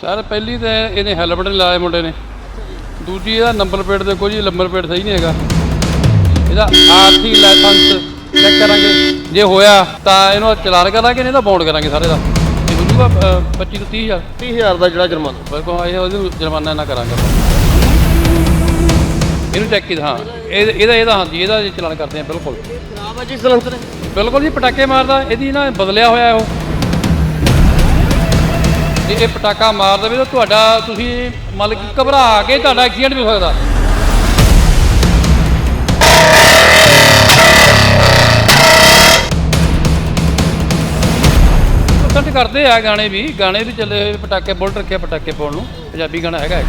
Sir ਪਹਿਲੀ ਤਾਂ ਇਹਨੇ ਹੈਲਮਟ ਨਹੀਂ ਲਾਇਆ ਮੁੰਡੇ ਨੇ। ਦੂਜੀ ਇਹਦਾ ਨੰਬਰ ਪਲੇਟ ਦੇਖੋ ਜੀ ਨੰਬਰ ਪਲੇਟ ਸਹੀ ਨਹੀਂ ਹੈਗਾ। ਇਹਦਾ ਆਰਸੀ ਲਾਇਸੈਂਸ ਚੈੱਕ ਕਰਾਂਗੇ। ਜੇ ਹੋਇਆ ਤਾਂ ਇਹਨੂੰ ਚਲਾਨ ਕਰਾਂਗੇ ਨਹੀਂ ਤਾਂ ਬੌਂਡ ਕਰਾਂਗੇ ਸਾਰੇ ਦਾ। ਇਹ ਮਿਲੂਗਾ 25 ਤੋਂ 30000 30000 ਦਾ ਜਿਹੜਾ ਜੁਰਮਾਨਾ। ਬਿਲਕੁਲ ਇਹ ਉਹਨੂੰ ਜੁਰਮਾਨਾ ਨਾ ਕਰਾਂਗੇ। ਇਹਨੂੰ ਚੈੱਕ ਕੀਤਾ ਹਾਂ। ਇਹ- ਇਹਦਾ ਇਹਦਾ ਹਾਂਜੀ ਇਹਦਾ ਜੀ ਚਲਾਨ ਕਰਦੇ ਆ ਬਿਲਕੁਲ। ਖਰਾਬ ਹੈ ਜੀ ਸਲੰਸਰ ਬਿਲਕੁਲ ਜੀ ਪਟਾਕੇ ਮਾਰਦਾ ਇਹਦੀ ਨਾ ਬਦਲਿਆ ਹੋਇਆ ਉਹ। ਜੇ ਇਹ ਪਟਾਕਾ ਮਾਰ ਦੇਵੇ ਤਾਂ ਤੁਹਾਡਾ ਤੁਸੀਂ ਮਤਲਬ ਕਿ ਘਬਰਾ ਕੇ ਤੁਹਾਡਾ ਐਕਸੀਡੈਂਟ ਵੀ ਹੋ ਸਕਦਾ। ਪਸੰਦ ਕਰਦੇ ਆ ਗਾਣੇ ਵੀ। ਗਾਣੇ ਵੀ ਚੱਲੇ ਹੋਏ ਪਟਾਕੇ, ਬੁਲਟ ਰੱਖਿਆ ਪਟਾਕੇ ਪਾਉਣ ਨੂੰ। ਪੰਜਾਬੀ ਗਾਣਾ ਹੈਗਾ ਇੱਕ।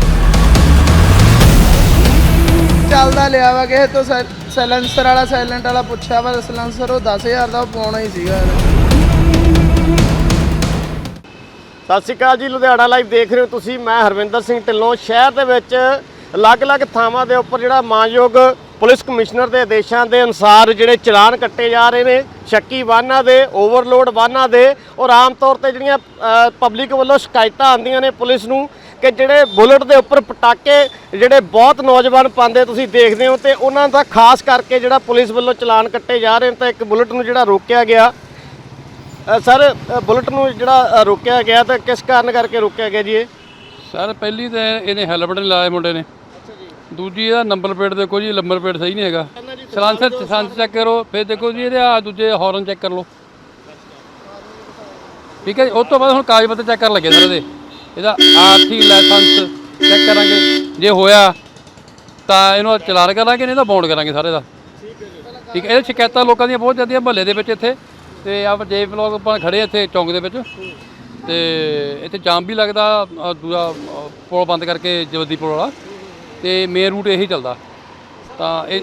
ਚੱਲਦਾ ਲਿਆ ਵਾ, ਕਿਸੇ ਤੋਂ ਸਾਇਲੈਂਸਰ ਵਾਲਾ ਸਾਇਲੈਂਟ ਵਾਲਾ ਪੁੱਛਿਆ ਵਾ ਸਾਇਲੈਂਸਰ ਉਹ 10000 ਦਾ, ਉਹ ਪਾਉਣਾ ਹੀ ਸੀਗਾ। ਸਤਿ ਸ਼੍ਰੀ ਅਕਾਲ ਜੀ, ਲੁਧਿਆਣਾ ਲਾਈਵ ਦੇਖ ਰਹੇ ਹੋ ਤੁਸੀਂ। ਮੈਂ ਹਰਵਿੰਦਰ ਸਿੰਘ ਢਿੱਲੋਂ। ਸ਼ਹਿਰ ਦੇ ਵਿੱਚ ਅਲੱਗ-ਅਲੱਗ ਥਾਵਾਂ ਦੇ ਉੱਪਰ ਜਿਹੜਾ ਮਾਨਯੋਗ ਪੁਲਿਸ ਕਮਿਸ਼ਨਰ ਦੇ ਆਦੇਸ਼ਾਂ ਦੇ ਅਨੁਸਾਰ ਜਿਹੜੇ ਚਲਾਨ ਕੱਟੇ ਜਾ ਰਹੇ ਨੇ, ਸ਼ੱਕੀ ਵਾਹਨਾਂ ਦੇ ਓਵਰਲੋਡ ਵਾਹਨਾਂ ਦੇ, ਔਰ ਆਮ ਤੌਰ ਤੇ ਜਿਹੜੀਆਂ ਪਬਲਿਕ ਵੱਲੋਂ ਸ਼ਿਕਾਇਤਾਂ ਆਉਂਦੀਆਂ ਨੇ ਪੁਲਿਸ ਨੂੰ ਕਿ ਜਿਹੜੇ ਬੁਲਟ ਦੇ ਉੱਪਰ ਪਟਾਕੇ ਜਿਹੜੇ ਬਹੁਤ ਨੌਜਵਾਨ ਪਾਉਂਦੇ ਤੁਸੀਂ ਦੇਖਦੇ ਹੋ ਤੇ ਉਹਨਾਂ ਦਾ ਖਾਸ ਕਰਕੇ ਜਿਹੜਾ ਪੁਲਿਸ ਵੱਲੋਂ ਚਲਾਨ ਕੱਟੇ ਜਾ ਰਹੇ ਨੇ ਤਾਂ ਇੱਕ ਬੁਲਟ ਨੂੰ ਜਿਹੜਾ ਰੋਕਿਆ ਗਿਆ। ਸਰ ਬੁਲਟ ਨੂੰ ਜਿਹੜਾ ਰੋਕਿਆ ਗਿਆ ਤਾਂ ਕਿਸ ਕਾਰਨ ਕਰਕੇ ਰੋਕਿਆ ਗਿਆ ਜੀ ਇਹ? ਸਰ ਪਹਿਲੀ ਤਾਂ ਇਹਨੇ ਹੈਲਮਟ ਨਹੀਂ ਲਾਇਆ ਮੁੰਡੇ ਨੇ। ਦੂਜੀ ਇਹਦਾ ਨੰਬਰ ਪਲੇਟ ਦੇਖੋ ਜੀ ਨੰਬਰ ਪਲੇਟ ਸਹੀ ਨਹੀਂ ਹੈਗਾ। ਸਲਾਂਸਰ ਸਲਾਂਸਰ ਚੈੱਕ ਕਰੋ ਫਿਰ ਦੇਖੋ ਜੀ ਇਹਦੇ ਆ ਦੂਜੇ ਹਾਰਨ ਚੈੱਕ ਕਰ ਲਓ। ਠੀਕ ਹੈ ਜੀ, ਉਹ ਤੋਂ ਬਾਅਦ ਹੁਣ ਕਾਗਜ਼ ਪੱਤਰ ਚੈੱਕ ਕਰਨ ਲੱਗੇ ਸਰ ਇਹਦੇ। ਇਹਦਾ ਆਰਸੀ ਲਾਇਸੈਂਸ ਚੈੱਕ ਕਰਾਂਗੇ। ਜੇ ਹੋਇਆ ਤਾਂ ਇਹਨੂੰ ਚਲਾਨ ਕਰਾਂਗੇ ਨਹੀਂ ਤਾਂ ਬੌਂਡ ਕਰਾਂਗੇ ਸਾਰੇ ਦਾ ਠੀਕ ਹੈ ਇਹ ਸ਼ਿਕਾਇਤਾਂ ਲੋਕਾਂ ਦੀਆਂ ਬਹੁਤ ਜ਼ਿਆਦੀਆਂ ਮਹੱਲੇ ਦੇ ਵਿੱਚ ਇੱਥੇ। ਤੇ ਆਪ ਜੇ ਬਲੌਗ ਆਪਾਂ ਖੜੇ ਇੱਥੇ ਚੌਂਕ ਦੇ ਵਿੱਚ ਤੇ ਇੱਥੇ ਜਾਮ ਵੀ ਲੱਗਦਾ ਦੂਆ ਅਹ, ਪੁਲ ਬੰਦ ਕਰਕੇ ਜਵਦੀ ਪੁਲ ਵਾਲਾ ਤੇ ਮੇਨ ਰੂਟ ਇਹੀ ਚੱਲਦਾ। ਤਾਂ ਇਹ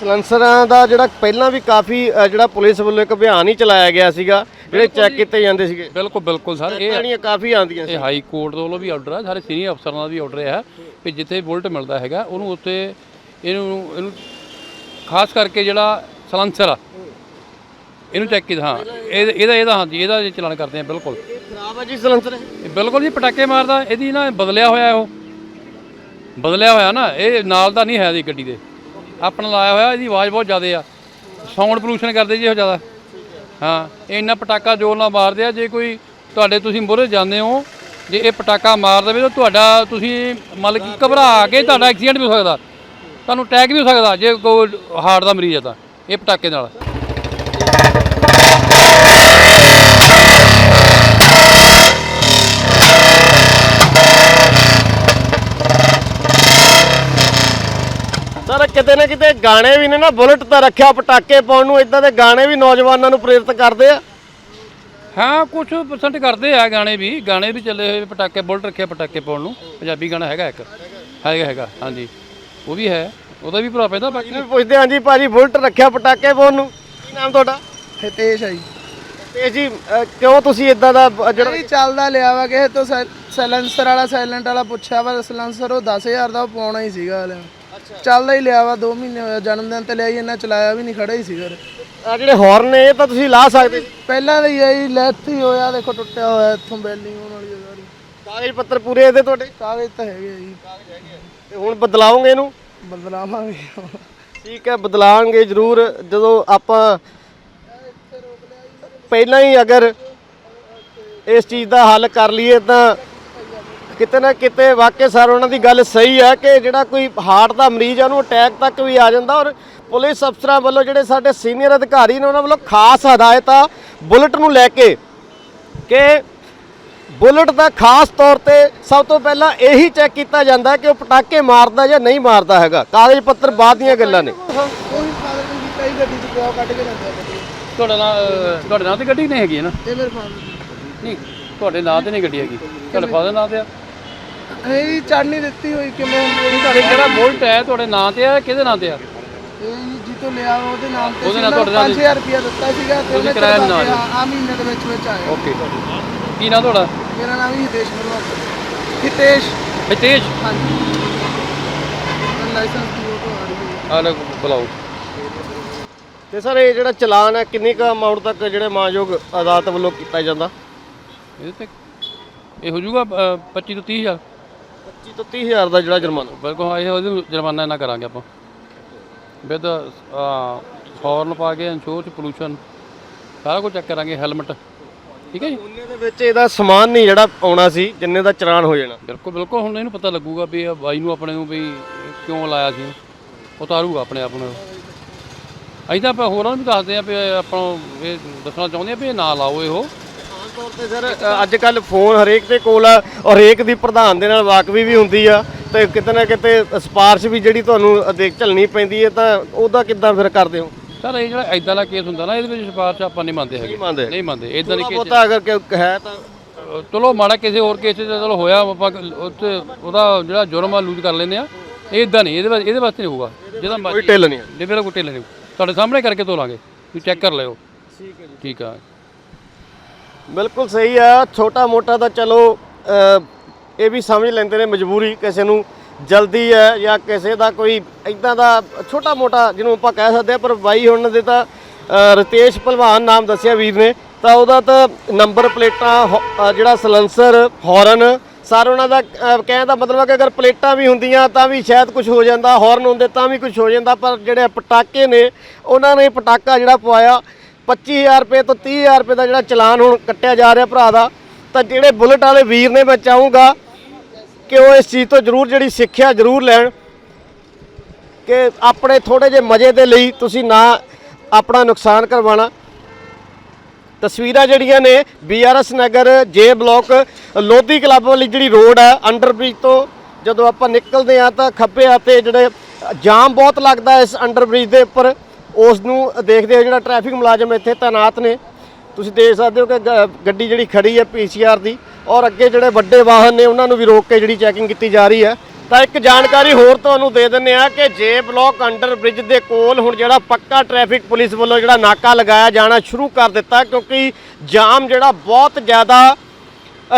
ਸਲੈਂਸਰਾਂ ਦਾ ਜਿਹੜਾ ਪਹਿਲਾਂ ਵੀ ਕਾਫੀ ਅ, ਜਿਹੜਾ ਪੁਲਿਸ ਵੱਲੋਂ ਇੱਕ ਅਭਿਆਨ ਹੀ ਚਲਾਇਆ ਗਿਆ ਸੀਗਾ ਜਿਹੜੇ ਚੈੱਕ ਕੀਤੇ ਜਾਂਦੇ ਸੀਗੇ। ਬਿਲਕੁਲ ਬਿਲਕੁਲ ਸਰ ਇਹ ਜਿਹੜੀਆਂ ਕਾਫੀ ਆਉਂਦੀਆਂ ਸੀ। ਇਹ ਹਾਈ ਕੋਰਟ ਦੇ ਵੱਲੋਂ ਵੀ ਆਰਡਰ ਹੈ ਸਾਰੇ ਸੀਨੀਅਰ ਅਫਸਰਾਂ ਦਾ ਵੀ ਆਰਡਰ ਹੈ ਕਿ ਜਿੱਥੇ ਬੁਲਟ ਮਿਲਦਾ ਹੈਗਾ ਉਹਨੂੰ ਉੱਥੇ ਇਹਨੂੰ ਇਹਨੂੰ ਖਾਸ ਕਰਕੇ ਜਿਹੜਾ ਸਲੈਂਸਰ ਆ ਇਹਨੂੰ ਚੈੱਕ ਕੀਤਾ ਹਾਂ। ਇਹ- ਇਹਦਾ ਇਹਦਾ ਹਾਂਜੀ ਇਹਦਾ ਜੀ ਚਲਾਨ ਕਰਦੇ ਆ ਬਿਲਕੁਲ। ਖਰਾਬ ਹੈ ਜੀ ਸਲੈਂਸਰ ਇਹ? ਬਿਲਕੁਲ ਜੀ ਪਟਾਕੇ ਮਾਰਦਾ ਇਹਦੀ ਨਾ ਬਦਲਿਆ ਹੋਇਆ ਉਹ। ਬਦਲਿਆ ਹੋਇਆ ਨਾ ਇਹ ਨਾਲ ਦਾ ਨਹੀਂ ਹੈ ਦੀ ਗੱਡੀ ਦੇ। ਆਪਣਾ ਲਾਇਆ ਹੋਇਆ ਇਹਦੀ ਆਵਾਜ਼ ਬਹੁਤ ਜ਼ਿਆਦਾ ਆ। ਸਾਊਂਡ ਪੋਲੂਸ਼ਨ ਕਰਦੇ ਜੀ ਉਹ ਜ਼ਿਆਦਾ। ਹਾਂ ਇਹ ਇੰਨਾ ਪਟਾਕਾ ਜ਼ੋਰ ਨਾਲ ਮਾਰਦੇ ਆ ਜੇ ਕੋਈ ਤੁਹਾਡੇ ਤੁਸੀਂ ਮੂਹਰੇ ਜਾਂਦੇ ਹੋ ਜੇ ਇਹ ਪਟਾਕਾ ਮਾਰ ਦੇਵੇ ਤਾਂ ਤੁਹਾਡਾ ਤੁਸੀਂ ਮਤਲਬ ਕਿ ਘਬਰਾ ਕੇ ਤੁਹਾਡਾ ਐਕਸੀਡੈਂਟ ਵੀ ਹੋ ਸਕਦਾ। ਤੁਹਾਨੂੰ ਅਟੈਕ ਵੀ ਹੋ ਸਕਦਾ ਜੇ ਕੋਈ ਹਾਰਟ ਦਾ ਮਰੀਜ਼ ਹੈ ਤਾਂ ਇਹ ਪਟਾਕੇ ਨਾਲ। ਸਰ ਕਿਤੇ ਨਾ ਕਿਤੇ ਗਾਣੇ ਵੀ ਨੇ ਨਾ ਬੁਲਟ ਤਾਂ ਰੱਖਿਆ ਪਟਾਕੇ ਪਾਉਣ ਨੂੰ ਇਦਾਂ ਦੇ ਗਾਣੇ ਵੀ ਨੌਜਵਾਨਾਂ ਨੂੰ ਪ੍ਰੇਰਿਤ ਕਰਦੇ ਆ। ਹਾਂ ਕੁਝ ਪਰਸੈਂਟ ਕਰਦੇ ਆ ਗਾਣੇ ਵੀ ਗਾਣੇ ਵੀ ਚੱਲੇ ਹੋਏ ਪਟਾਕੇ ਬੁਲਟ ਰੱਖਿਆ ਪਟਾਕੇ ਪਾਉਣ ਨੂੰ। ਪੰਜਾਬੀ ਗਾਣਾ ਹੈਗਾ ਇੱਕ। ਹੈਗਾ ਹੈਗਾ ਹਾਂਜੀ। ਉਹ ਵੀ ਹੈ ਉਹਦਾ ਵੀ ਭਰਾ ਪੈਂਦਾ ਬਾਕੀ ਵੀ ਪੁੱਛਦੇ ਹਾਂ ਜੀ ਭਾਜੀ ਬੁਲਟ ਰੱਖਿਆ ਪਟਾਕੇ ਪਾਉਣ ਨੂੰ ਕੀ ਨਾਮ ਤੁਹਾਡਾ? ਹਿਤੇਸ਼ ਆ ਜੀ। ਤੇ ਜੀ ਕਿਉਂ ਤੁਸੀਂ ਇਦਾਂ ਦਾ ਜਿਹੜਾ ਨਹੀਂ ਚੱਲਦਾ ਲਿਆ ਵਾ ਕਿਸੇ ਤੋਂ ਸਾਇਲੈਂਸਰ ਵਾਲਾ ਸਾਇਲੈਂਟ ਵਾਲਾ ਪੁੱਛਿਆ ਵਾ ਸਾਇਲੈਂਸਰ ਉਹ 10000 ਦਾ ਉਹ ਪਾਉਣਾ ਹੀ ਸੀਗਾ ਹਲੇ। ਚੱਲਦਾ ਹੀ ਲਿਆ ਵਾ 2 ਮਹੀਨੇ ਹੋਇਆ ਜਨਮ ਦਿਨ ਤੇ ਲਿਆ ਹੀ ਇਹਨਾਂ ਚਲਾਇਆ ਵੀ ਨਹੀਂ ਖੜਾ ਹੀ ਸੀਗਾ ਆ ਜਿਹੜੇ ਹਾਰਨ ਨੇ ਇਹ ਤਾਂ ਤੁਸੀਂ ਲਾ ਸਕਦੇ। ਸੀ। ਪਹਿਲਾਂ ਦਾ ਹੀ ਹੈ ਜੀ ਲੈਥ ਹੀ ਹੋਇਆ ਦੇਖੋ ਟੁੱਟਿਆ ਹੋਇਆ ਇੱਥੋਂ ਬੈਲਿੰਗ ਹੋਣ ਵਾਲੀ ਹੈ ਸਾਰੀ। ਕਾਗਜ਼ ਪੱਤਰ ਪੂਰੇ ਇਹਦੇ ਤੁਹਾਡੇ? ਕਾਗਜ਼ ਤਾਂ ਹੈਗੇ ਆ ਜੀ। ਤੇ ਹੁਣ ਬਦਲਾਓਗੇ ਇਹਨੂੰ? ਬਦਲਾਵਾਂਗੇ। ਠੀਕ ਹੈ ਬਦਲਾਵਾਂਗੇ ਜ਼ਰੂਰ। ਜਦੋਂ ਆਪਾਂ ਪਹਿਲਾਂ ਹੀ ਅਗਰ ਇਸ ਚੀਜ਼ ਦਾ ਹੱਲ ਕਰ ਲਈਏ ਤਾਂ ਕਿਤੇ ਨਾ ਕਿਤੇ ਵਾਕਿਆ ਸਰ ਉਹਨਾਂ ਦੀ ਗੱਲ ਸਹੀ ਹੈ ਕਿ ਜਿਹੜਾ ਕੋਈ ਹਾਰਟ ਦਾ ਮਰੀਜ਼ ਹੈ ਉਹਨੂੰ ਅਟੈਕ ਤੱਕ ਵੀ ਆ ਜਾਂਦਾ ਔਰ ਪੁਲਿਸ ਅਫਸਰਾਂ ਵੱਲੋਂ ਜਿਹੜੇ ਸਾਡੇ ਸੀਨੀਅਰ ਅਧਿਕਾਰੀ ਨੇ ਉਹਨਾਂ ਵੱਲੋਂ ਖਾਸ ਹਦਾਇਤ ਆ ਬੁਲਟ ਨੂੰ ਲੈ ਕੇ ਕਿ ਬੁਲਟ ਦਾ ਖਾਸ ਤੌਰ ਤੇ ਸਭ ਤੋਂ ਪਹਿਲਾਂ ਇਹੀ ਚੈੱਕ ਕੀਤਾ ਜਾਂਦਾ ਕਿ ਉਹ ਪਟਾਕੇ ਮਾਰਦਾ ਜਾਂ ਨਹੀਂ ਮਾਰਦਾ ਹੈਗਾ। ਕਾਗਜ਼ ਪੱਤਰ ਬਾਅਦ ਦੀਆਂ ਗੱਲਾਂ ਨੇ। ਕੋਈ ਫਾਦਰ ਨਹੀਂ ਕੀਤਾ ਹੀ ਗੱਡੀ ਚ ਪਿਆ ਕੱਢ ਕੇ ਲੈਂਦਾ ਗੱਡੀ ਤੁਹਾਡਾ ਨਾਂ ਅਹ, ਤੁਹਾਡੇ ਨਾਂ ਤੇ ਗੱਡੀ ਨਹੀਂ ਹੈਗੀ ਨਾ? ਇਹ ਮੇਰੇ ਫਾਦਰ ਨਹੀਂ ਤੁਹਾਡੇ ਨਾਂ ਤੇ ਨਹੀਂ ਗੱਡੀ ਹੈਗੀ। ਤੁਹਾਡੇ ਫਾਦਰ ਨਾਂ ਤੇ ਆ? ਇਹ ਨਹੀਂ ਦਿੱਤੀ ਹੋਈ ਕਿਵੇਂ ਹੁੰਦੀ ਤੁਹਾਡੇ ਜਿਹੜਾ ਬੁਲਟ ਹੈ। ਤੁਹਾਡੇ ਨਾਂ ਤੇ ਆ ਕਿਹਦੇ ਨਾਂ ਤੇ ਆ? ਇਹ ਜੀ ਜਿੱਤੋਂ ਲਿਆ ਉਹਦੇ ਨਾਮ ਤੇ ਉਹਦੇ ਨਾਲ ਤੁਹਾਡੇ ਨਾਲ 5000 ਰੁਪਇਆ ਦਿੱਤਾ ਸੀਗਾ ਤੇ ਉਹਨੇ ਕਿਰਾਇਆ ਨਾਲ ਆ ਮਹੀਨੇ ਦੇ ਵਿੱਚ ਵਿੱਚ ਆਇਆ। ਓਕੇ ਕੀ ਨਾਂ ਤੁਹਾਡਾ? ਮੇਰਾ ਨਾਮ ਹੀ ਹਿਤੇਸ਼ ਮਰਵਾ। ਹਿਤੇਸ਼। ਹਿਤੇਸ਼? ਹਾਂਜੀ। ਲਾਇਸੈਂਸ ਦੀ ਫੋਟੋ ਆ ਰਹੀ ਹੈ। ਆ ਲੈ ਬੁਲਾਓ। ਤੇ ਸਰ ਇਹ ਜਿਹੜਾ ਚਲਾਨ ਹੈ ਕਿੰਨੀ ਕੁ ਅਮਾਉਂਟ ਤੱਕ ਜਿਹੜੇ ਮਾਨਯੋਗ ਅਦਾਲਤ ਵੱਲੋਂ ਕੀਤਾ ਜਾਂਦਾ? ਇਹਦੇ ਤੇ ਇਹ ਹੋ ਜਾਊਗਾ ਅ, 25 ਤੋਂ 30 ਹਜ਼ਾਰ। 25 ਤੋਂ 30 ਹਜ਼ਾਰ ਦਾ ਜਿਹੜਾ ਜੁਰਮਾਨਾ। ਬਿਲਕੁਲ ਹਾਂ, ਇਹ ਉਹਦੇ ਜੁਰਮਾਨਾ ਇੰਨਾ ਕਰਾਂਗੇ ਆਪਾਂ। ਵਿਦ ਹੌਰਨ ਪਾ ਕੇ ਇੰਸ਼ੋਰ ਚ ਪੋਲੂਸ਼ਨ ਸਾਰਾ ਕੁਝ ਚੈੱਕ ਕਰਾਂਗੇ ਹੈਲਮਟ ਠੀਕ ਹੈ ਜੀ? ਉਹਨੇ ਦੇ ਵਿੱਚ ਇਹਦਾ ਸਮਾਨ ਨਹੀਂ ਜਿਹੜਾ ਆਉਣਾ ਸੀ ਜਿੰਨੇ ਦਾ ਚਲਾਨ ਹੋ ਜਾਣਾ। ਬਿਲਕੁਲ ਬਿਲਕੁਲ ਹੁਣ ਇਹਨੂੰ ਪਤਾ ਲੱਗੂਗਾ ਵੀ ਇਹ ਬਾਈ ਨੂੰ ਆਪਣੇ ਨੂੰ ਵੀ ਕਿਉਂ ਲਾਇਆ ਸੀ। ਉਤਾਰੂਗਾ ਆਪਣੇ ਆਪ ਨੂੰ। ਅਸੀਂ ਤਾਂ ਆਪਾਂ ਹੋਰਾਂ ਨੂੰ ਵੀ ਦੱਸਦੇ ਆ ਵੀ ਆਪਾਂ ਇਹ ਦੱਸਣਾ ਚਾਹੁੰਦੇ ਆ ਵੀ ਇਹ ਨਾ ਲਾਓ ਇਹੋ। ਤੌਰ ਤੇ ਸਰ ਅੱਜ ਕੱਲ ਫੋਨ ਹਰੇਕ ਦੇ ਕੋਲ ਆ ਔਰ ਹਰੇਕ ਦੀ ਪ੍ਰਧਾਨ ਦੇ ਨਾਲ ਵਾਕਵੀ ਵੀ ਹੁੰਦੀ ਆ ਤੇ ਕਿਤੇ ਨਾ ਕਿਤੇ ਸਪਾਰਸ਼ ਵੀ ਜਿਹੜੀ ਤੁਹਾਨੂੰ ਦੇਖ ਝੱਲਣੀ ਪੈਂਦੀ ਹੈ ਤਾਂ ਉਹਦਾ ਕਿੱਦਾਂ ਫਿਰ ਕਰਦੇ ਹੋ? ਸਰ ਇਹ ਜਿਹੜਾ ਐਦਾਂ ਦਾ ਕੇਸ ਹੁੰਦਾ ਨਾ ਇਹਦੇ ਵਿੱਚ ਸਿਫਾਰਿਸ਼ ਆਪਾਂ ਨਹੀਂ ਮੰਨਦੇ ਹੈਗੇ। ਨਹੀਂ ਮੰਨਦੇ। ਇਦਾਂ ਦੇ ਕੇਸ ਬਹੁਤਾ ਅਗਰ ਕਿ ਹੈ ਤਾਂ ਚਲੋ ਮਾੜਾ ਕਿਸੇ ਹੋਰ ਕੇਸ 'ਚ ਚਲੋ ਹੋਇਆ ਆਪਾਂ ਉੱਥੇ ਉਹਦਾ ਜਿਹੜਾ ਜੁਰਮ ਆ ਲੂਜ਼ ਕਰ ਲੈਂਦੇ ਆ। ਇਹ ਇਦਾਂ ਨਹੀਂ ਇਹਦੇ ਵਾਸਤੇ ਇਹਦੇ ਵਾਸਤੇ ਨਹੀਂ ਹੋਊਗਾ। ਜਿਹਦਾ ਕੋਈ ਢਿੱਲ ਨਹੀਂ ਜੇ ਮੇਰਾ ਕੋਈ ਢਿੱਲ ਨਹੀਂ ਤੁਹਾਡੇ ਸਾਹਮਣੇ ਕਰਕੇ ਤੋਲਾਂਗੇ ਤੁਸੀਂ ਚੈੱਕ ਕਰ ਲਿਓ। ਠੀਕ ਹੈ ਜੀ। ਠੀਕ ਆ। ਬਿਲਕੁਲ ਸਹੀ ਆ, ਛੋਟਾ ਮੋਟਾ ਤਾਂ ਚਲੋ ਇਹ ਵੀ ਸਮਝ ਲੈਂਦੇ ਨੇ ਮਜਬੂਰੀ ਕਿਸੇ ਨੂੰ, ਜਲਦੀ ਹੈ ਜਾਂ ਕਿਸੇ ਦਾ ਕੋਈ ਇਦਾਂ ਦਾ ਛੋਟਾ ਮੋਟਾ ਜਿਹਨੂੰ ਆਪਾਂ ਕਹਿ ਸਕਦੇ ਆ ਪਰ ਬਾਈ ਹੁਣ ਦੇ ਤਾਂ ਰਤੇਸ਼ ਭਲਵਾਨ ਨਾਮ ਦੱਸਿਆ ਵੀਰ ਨੇ, ਤਾਂ ਉਹਦਾ ਤਾਂ ਨੰਬਰ ਪਲੇਟਾਂ, ਹੋ- ਜਿਹੜਾ ਸਲੈਂਸਰ, ਹਾਰਨ, ਸਾਰਾ ਉਹਨਾਂ ਦਾ ਕਹਿਣ ਦਾ ਮਤਲਬ ਹੈ ਕਿ ਅਗਰ ਪਲੇਟਾਂ ਵੀ ਹੁੰਦੀਆਂ ਤਾਂ ਵੀ ਸ਼ਾਇਦ ਕੁਝ ਹੋ ਜਾਂਦਾ, ਹਾਰਨ ਹੁੰਦੇ ਤਾਂ ਵੀ ਕੁਝ ਹੋ ਜਾਂਦਾ, ਪਰ ਜਿਹੜੇ ਪਟਾਕੇ ਨੇ, ਉਹਨਾਂ ਨੇ ਪਟਾਕਾ ਜਿਹੜਾ ਪਵਾਇਆ 25000 ਰੁਪਏ ਤੋਂ 30000 ਰੁਪਏ ਦਾ ਜਿਹੜਾ ਚਲਾਨ ਹੁਣ ਕੱਟਿਆ ਜਾ ਰਿਹਾ ਭਰਾ ਦਾ, ਤਾਂ ਜਿਹੜੇ ਬੁਲਟ ਵਾਲੇ ਵੀਰ ਨੇ ਮੈਂ ਚਾਹੂੰਗਾ ਕਿ ਉਹ ਇਸ ਚੀਜ਼ ਤੋਂ ਜ਼ਰੂਰ ਜਿਹੜੀ ਸਿੱਖਿਆ ਜ਼ਰੂਰ ਲੈਣ ਕਿ ਆਪਣੇ ਥੋੜੇ ਜਿਹੇ ਮਜ਼ੇ ਦੇ ਲਈ ਤੁਸੀਂ ਨਾ ਆਪਣਾ ਨੁਕਸਾਨ ਕਰਵਾਉਣਾ। ਤਸਵੀਰਾਂ ਜਿਹੜੀਆਂ ਨੇ ਬੀਆਰਐਸ ਨਗਰ ਜੇ ਬਲਾਕ ਲੋਧੀ ਕਲੱਬ ਵਾਲੀ ਜਿਹੜੀ ਰੋਡ ਹੈ ਅੰਡਰਬ੍ਰਿਜ ਤੋਂ ਜਦੋਂ ਆਪਾਂ ਨਿਕਲਦੇ ਆ ਤਾਂ ਖੱਬੇ ਹੱਥੇ ਜਿਹੜੇ ਜਾਮ ਬਹੁਤ ਲੱਗਦਾ ਇਸ ਅੰਡਰਬ੍ਰਿਜ ਦੇ ਉੱਪਰ। ਉਸ ਨੂੰ ਦੇਖਦੇ ਹੋ ਜਿਹੜਾ ਟ੍ਰੈਫਿਕ ਮੁਲਾਜ਼ਮ ਇੱਥੇ ਤਾਇਨਾਤ ਨੇ, ਤੁਸੀਂ ਦੇਖ ਸਕਦੇ ਹੋ ਕਿ ਗੱਡੀ ਜਿਹੜੀ ਖੜੀ ਹੈ ਪੀਸੀਆਰ ਦੀ ਔਰ ਅੱਗੇ ਜਿਹੜੇ ਵੱਡੇ ਵਾਹਨ ਨੇ ਉਹਨਾਂ ਨੂੰ ਵੀ ਰੋਕ ਕੇ ਜਿਹੜੀ ਚੈਕਿੰਗ ਕੀਤੀ ਜਾ ਰਹੀ ਹੈ। ਤਾਂ ਇੱਕ ਜਾਣਕਾਰੀ ਹੋਰ ਤੁਹਾਨੂੰ ਦੇ ਦਿੰਨੇ ਆ ਕਿ ਜੇ ਬਲਾਕ ਅੰਡਰ ਬ੍ਰਿਜ ਦੇ ਕੋਲ ਹੁਣ ਜਿਹੜਾ ਪੱਕਾ ਟ੍ਰੈਫਿਕ ਪੁਲਿਸ ਵੱਲੋਂ ਜਿਹੜਾ ਨਾਕਾ ਲਗਾਇਆ ਜਾਣਾ ਸ਼ੁਰੂ ਕਰ ਦਿੱਤਾ ਕਿਉਂਕਿ ਜਾਮ ਜਿਹੜਾ ਬਹੁਤ ਜ਼ਿਆਦਾ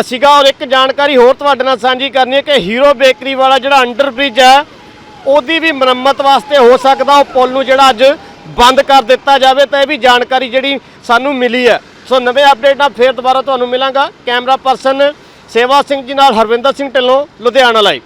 ਸੀਗਾ ਔਰ ਇੱਕ ਜਾਣਕਾਰੀ ਹੋਰ ਤੁਹਾਡੇ ਨਾਲ ਸਾਂਝੀ ਕਰਨੀ ਹੈ ਕਿ ਹੀਰੋ ਬੇਕਰੀ ਵਾਲਾ ਜਿਹੜਾ ਅੰਡਰ ਬ੍ਰਿਜ ਹੈ, ਉਹਦੀ ਵੀ ਮੁਰੰਮਤ ਵਾਸਤੇ ਹੋ ਸਕਦਾ, ਉਹ ਪੁਲ ਨੂੰ ਜਿਹੜਾ ਅੱਜ ਬੰਦ ਕਰ ਦਿੱਤਾ ਜਾਵੇ ਤਾਂ ਇਹ ਵੀ ਜਾਣਕਾਰੀ ਜਿਹੜੀ ਸਾਨੂੰ ਮਿਲੀ ਹੈ। ਸੋ ਨਵੇਂ ਅਪਡੇਟ ਨਾਲ ਫੇਰ ਦੁਬਾਰਾ ਤੁਹਾਨੂੰ ਮਿਲਾਂਗਾ। ਕੈਮਰਾ ਪਰਸਨ ਸੇਵਾ ਸਿੰਘ ਜੀ ਨਾਲ ਹਰਵਿੰਦਰ ਸਿੰਘ ਢਿੱਲੋਂ, ਲੁਧਿਆਣਾ ਲਾਈਵ